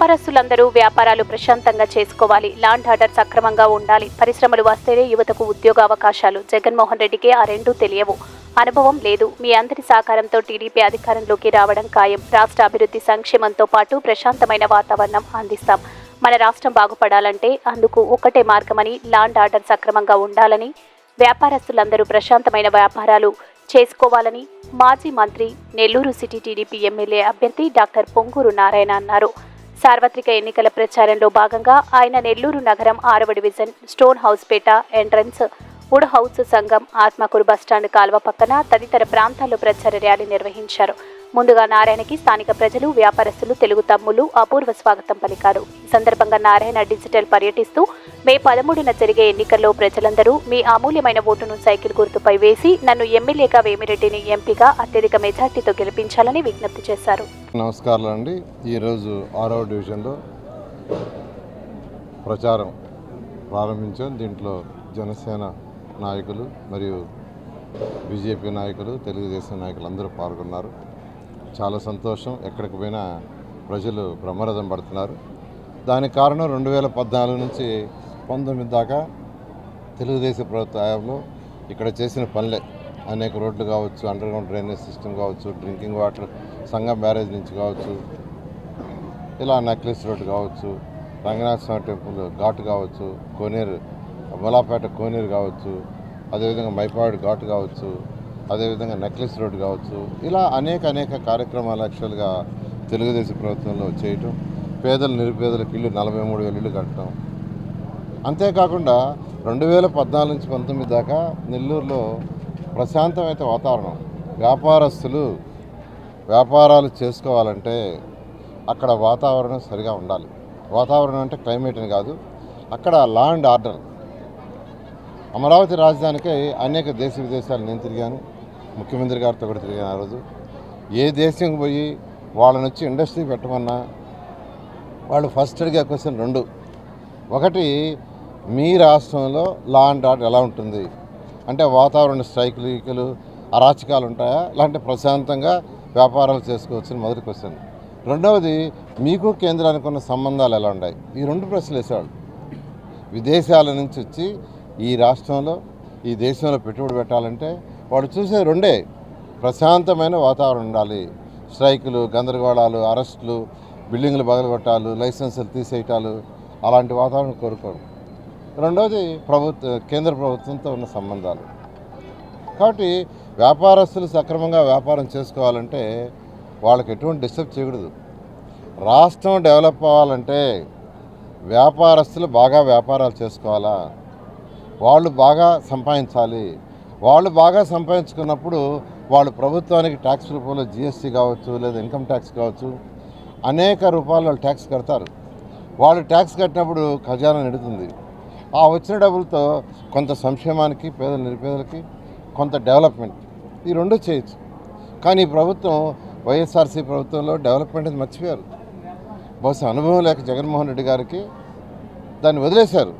వ్యాపారస్తులందరూ వ్యాపారాలు ప్రశాంతంగా చేసుకోవాలి. లాండ్ ఆర్డర్ సక్రమంగా ఉండాలి. పరిశ్రమలు వస్తేనే యువతకు ఉద్యోగ అవకాశాలు. జగన్మోహన్ రెడ్డికి ఆ రెండూ తెలియవు. అనుభవం లేదు. మీ అందరి సహకారంతో టీడీపీ అధికారంలోకి రావడం ఖాయం. రాష్ట్ర అభివృద్ధి సంక్షేమంతో పాటు ప్రశాంతమైన వాతావరణం అందిస్తాం. మన రాష్ట్రం బాగుపడాలంటే అందుకు ఒకటే మార్గమని లాండ్ ఆర్డర్ సక్రమంగా ఉండాలని వ్యాపారస్తులందరూ ప్రశాంతమైన వ్యాపారాలు చేసుకోవాలని మాజీ మంత్రి నెల్లూరు సిటీ టీడీపీ ఎమ్మెల్యే అభ్యర్థి డాక్టర్ పొంగూరు నారాయణ అన్నారు. సార్వత్రిక ఎన్నికల ప్రచారంలో భాగంగా ఆయన నెల్లూరు నగరం ఆరవ డివిజన్ స్టోన్ హౌస్ పేట ఎంట్రన్స్ వుడ్ హౌస్ సంఘం ఆత్మకూరు బస్టాండ్ కాల్వ పక్కన తదితర ప్రాంతాల్లో ప్రచార ర్యాలీ నిర్వహించారు. ముందుగా నారాయణకి స్థానిక ప్రజలు వ్యాపారస్తులు తెలుగు తమ్ములు అపూర్వ స్వాగతం పలికారు. ఈ సందర్భంగా నారాయణ డిజిటల్ పర్యటిస్తూ మే పదమూడున జరిగే ఎన్నికల్లో ప్రజలందరూ మీ అమూల్యమైన ఓటును సైకిల్ గుర్తుపై వేసి నన్ను ఎమ్మెల్యేగా వేమిరెడ్డిని ఎంపీగా అత్యధిక మెజార్టీతో గెలిపించాలని విజ్ఞప్తి చేశారు. నమస్కారాలు అండి ఈరోజు ఆరో డివిజన్లో ప్రచారం ప్రారంభించాం. దీంట్లో జనసేన నాయకులు మరియు బీజేపీ నాయకులు తెలుగుదేశం నాయకులు అందరూ పాల్గొన్నారు. చాలా సంతోషం. ఎక్కడికి పోయినా ప్రజలు బ్రహ్మరథం పడుతున్నారు. దానికి కారణం రెండు వేల పద్నాలుగు నుంచి పంతొమ్మిది దాకా తెలుగుదేశం ప్రభుత్వ హయాంలో ఇక్కడ చేసిన పనులే. అనేక రోడ్లు కావచ్చు అండర్ గ్రౌండ్ డ్రైనేజ్ సిస్టమ్ కావచ్చు డ్రింకింగ్ వాటర్ సంగం బ్యారేజ్ నుంచి కావచ్చు ఇలా నెక్లెస్ రోడ్ కావచ్చు రంగనాథ స్వామి టెంపుల్ ఘాట్ కావచ్చు కోనేరు మొలాపేట కోనేరు కావచ్చు అదేవిధంగా మైపాడు ఘాట్ కావచ్చు అదేవిధంగా నెక్లెస్ రోడ్ కావచ్చు ఇలా అనేక అనేక కార్యక్రమాలు యాక్చువల్గా తెలుగుదేశం ప్రభుత్వంలో చేయటం పేదలు నిరుపేదలకు ఇల్లు నలభై మూడు వేలు ఇల్లు కట్టడం. అంతేకాకుండా రెండు వేల పద్నాలుగు నుంచి పంతొమ్మిది దాకా నెల్లూరులో ప్రశాంతమైన వాతావరణం. వ్యాపారస్తులు వ్యాపారాలు చేసుకోవాలంటే అక్కడ వాతావరణం సరిగా ఉండాలి. వాతావరణం అంటే క్లైమేట్ అని కాదు అక్కడ లా అండ్ ఆర్డర్. అమరావతి రాజధానికి అనేక దేశ విదేశాలు నేను తిరిగాను. ముఖ్యమంత్రి గారితో కూడా తిరిగాను ఆ రోజు. ఏ దేశంకి పోయి వాళ్ళని వచ్చి ఇండస్ట్రీ పెట్టమన్నా వాళ్ళు ఫస్ట్ అడిగే క్వశ్చన్ రెండు. ఒకటి మీ రాష్ట్రంలో లా అండ్ ఆర్డర్ ఎలా ఉంటుంది? అంటే వాతావరణ స్ట్రైకులు అరాచకాలు ఉంటాయా? లేదంటే ప్రశాంతంగా వ్యాపారాలు చేసుకోవచ్చని మొదటి క్వశ్చన్ రెండవది మీకు కేంద్రానికి ఉన్న సంబంధాలు ఎలా ఉన్నాయి? ఈ రెండు ప్రశ్నలు వేసేవాళ్ళు. విదేశాల నుంచి వచ్చి ఈ రాష్ట్రంలో ఈ దేశంలో పెట్టుబడి పెట్టాలంటే వాడు చూసే రెండే. ప్రశాంతమైన వాతావరణం ఉండాలి. స్ట్రైకులు గందరగోళాలు అరెస్టులు బిల్డింగ్లు బగలగొట్టాలు లైసెన్సులు తీసేయటాలు అలాంటి వాతావరణం కోరుకోరు. రెండవది ప్రభుత్వ కేంద్ర ప్రభుత్వంతో ఉన్న సంబంధాలు. కాబట్టి వ్యాపారస్తులు సక్రమంగా వ్యాపారం చేసుకోవాలంటే వాళ్ళకి ఎటువంటి డిస్టర్బ్ చేయకూడదు. రాష్ట్రం డెవలప్ అవ్వాలంటే వ్యాపారస్తులు బాగా వ్యాపారాలు చేసుకోవాలా? వాళ్ళు బాగా సంపాదించాలి. వాళ్ళు బాగా సంపాదించుకున్నప్పుడు వాళ్ళు ప్రభుత్వానికి ట్యాక్స్ రూపంలో జిఎస్టీ కావచ్చు లేదా ఇన్కమ్ ట్యాక్స్ కావచ్చు అనేక రూపాయలు వాళ్ళు ట్యాక్స్ కడతారు. వాళ్ళు ట్యాక్స్ కట్టినప్పుడు ఖజానా నిడుతుంది. ఆ వచ్చిన డబ్బులతో కొంత సంక్షేమానికి పేద నిరుపేదలకి కొంత డెవలప్మెంట్ ఈ రెండు చేయొచ్చు. కానీ ఈ ప్రభుత్వం వైఎస్ఆర్సీ ప్రభుత్వంలో డెవలప్మెంట్ అది మర్చిపోయారు. బహుశా అనుభవం లేక జగన్మోహన్ రెడ్డి గారికి దాన్ని వదిలేశారు.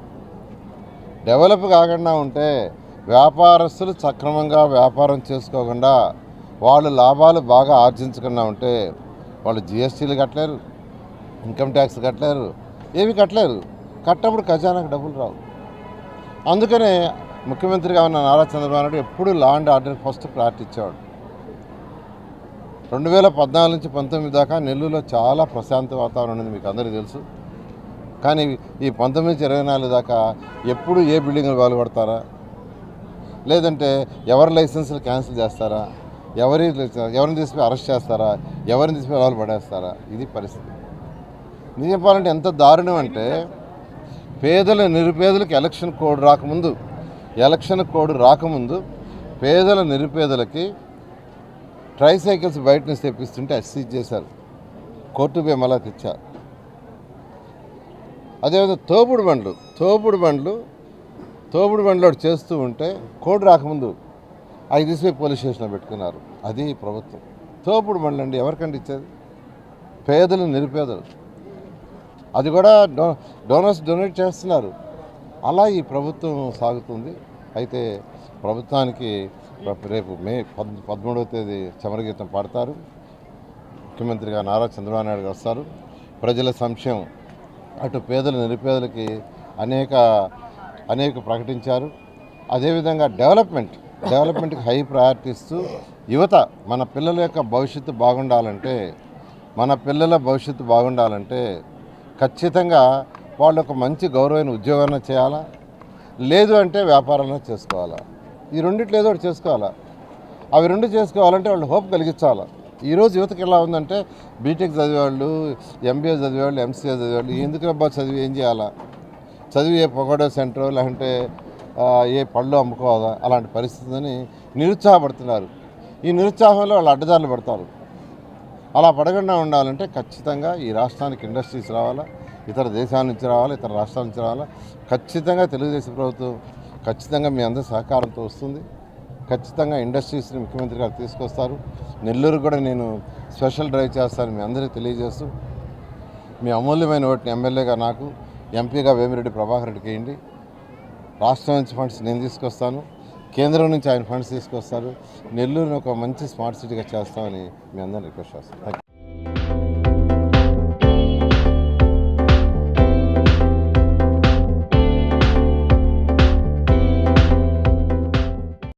డెవలప్ కాకుండా ఉంటే వ్యాపారస్తులు సక్రమంగా వ్యాపారం చేసుకోకుండా వాళ్ళు లాభాలు బాగా ఆర్జించకుండా ఉంటే వాళ్ళు జిఎస్టీలు కట్టలేరు ఇన్కమ్ ట్యాక్స్ కట్టలేరు ఏవి కట్టలేరు. కట్టప్పుడు ఖజానాకు డబ్బులు రావు. అందుకనే ముఖ్యమంత్రిగా ఉన్న నారా చంద్రబాబు నాయుడు ఎప్పుడు law and order first priority ఇచ్చేవాడు. రెండు వేల పద్నాలుగు నుంచి పంతొమ్మిది దాకా నెల్లూరులో చాలా ప్రశాంత వాతావరణం ఉంది మీకు అందరికీ తెలుసు. కానీ ఈ పంతొమ్మిది నుంచి ఇరవై నాలుగు దాకా ఎప్పుడు ఏ బిల్డింగ్లు బాగుపడతారా? లేదంటే ఎవరి లైసెన్సులు క్యాన్సిల్ చేస్తారా? ఎవరి ఎవరిని తీసుకుపోయి అరెస్ట్ చేస్తారా? ఎవరిని తీసుకుపోయి వాళ్ళు పడేస్తారా? ఇది పరిస్థితి. నిజం చెప్పాలంటే ఎంత దారుణం అంటే పేదల నిరుపేదలకు ఎలక్షన్ కోడ్ రాకముందు ఎలక్షన్ కోడ్ రాకముందు పేదల నిరుపేదలకి ట్రైసైకిల్స్ బయట నుంచి తెప్పిస్తుంటే అసీజ్ చేశారు. కోర్టు బేమలా తెచ్చారు. అదేవిధంగా తోపుడు బండ్లు తోపుడు బండ్లు తోపుడు బండ్లు చేస్తూ ఉంటే కోడ్ రాకముందు అవి తీసుకుపోయి పోలీస్ స్టేషన్లో పెట్టుకున్నారు. అది ప్రభుత్వం. తోపుడు బండ్లు అండి ఎవరికండి ఇచ్చేది? పేదలు నిరుపేదలు. అది కూడా డో డోనర్స్ డొనేట్ చేస్తున్నారు. అలా ఈ ప్రభుత్వం సాగుతుంది. అయితే ప్రభుత్వానికి రేపు మే పద్ పదమూడవ తేదీ చమరగీతం పాడతారు. ముఖ్యమంత్రిగా నారా చంద్రబాబు నాయుడు గారు వస్తారు. ప్రజల సంక్షేమం అటు పేదలు నిరుపేదలకి అనేక అనేక ప్రకటించారు. అదేవిధంగా డెవలప్మెంట్ డెవలప్మెంట్కి హై ప్రయారిటీ ఇస్తూ యువత మన పిల్లల యొక్క భవిష్యత్తు బాగుండాలంటే మన పిల్లల భవిష్యత్తు బాగుండాలంటే ఖచ్చితంగా వాళ్ళు ఒక మంచి గౌరవమైన ఉద్యోగాన్ని చేయాలా? లేదు అంటే వ్యాపారాలను చేసుకోవాలా? ఈ రెండిట్లో ఏదో ఒకటి చేసుకోవాలా? అవి రెండు చేసుకోవాలంటే వాళ్ళు హోప్ కలిగించాలి? ఈరోజు యువతకి ఎలా ఉందంటే బీటెక్ చదివేవాళ్ళు ఎంబీఏ చదివేవాళ్ళు ఎంసీఏ చదివేవాళ్ళు ఎందుకు అబ్బా చదివి ఏం చేయాలా? చదివి ఏ పొగడో సెంటర్ లేకుంటే ఏ పళ్ళు అమ్ముకోవాలా? అలాంటి పరిస్థితిని నిరుత్సాహపడుతున్నారు. ఈ నిరుత్సాహంలో వాళ్ళు అడ్డదారులు పడతారు. అలా పడకుండా ఉండాలంటే ఖచ్చితంగా ఈ రాష్ట్రానికి ఇండస్ట్రీస్ రావాలా ఇతర దేశాల నుంచి రావాలా ఇతర రాష్ట్రాల నుంచి రావాలా. ఖచ్చితంగా తెలుగుదేశం ప్రభుత్వం ఖచ్చితంగా మీ అందరి సహకారంతో వస్తుంది. ఖచ్చితంగా ఇండస్ట్రీస్ని ముఖ్యమంత్రి గారు తీసుకొస్తారు. నెల్లూరు కూడా నేను స్పెషల్ డ్రైవ్ చేస్తాను మీ అందరికీ తెలియజేస్తూ మీ అమూల్యమైన ఓటుని ఎమ్మెల్యేగా నాకు ఎంపీగా వేమిరెడ్డి ప్రభాకర్ రెడ్డికి వేయండి రాష్ట్రం నుంచి ఫండ్స్ నేను తీసుకొస్తాను. కేంద్రం నుంచి ఆయన ఫండ్స్ తీసుకొస్తారు. నెల్లూరుని ఒక మంచి స్మార్ట్ సిటీగా చేస్తామని మీ అందరిని రిక్వెస్ట్ చేస్తాను. Thank you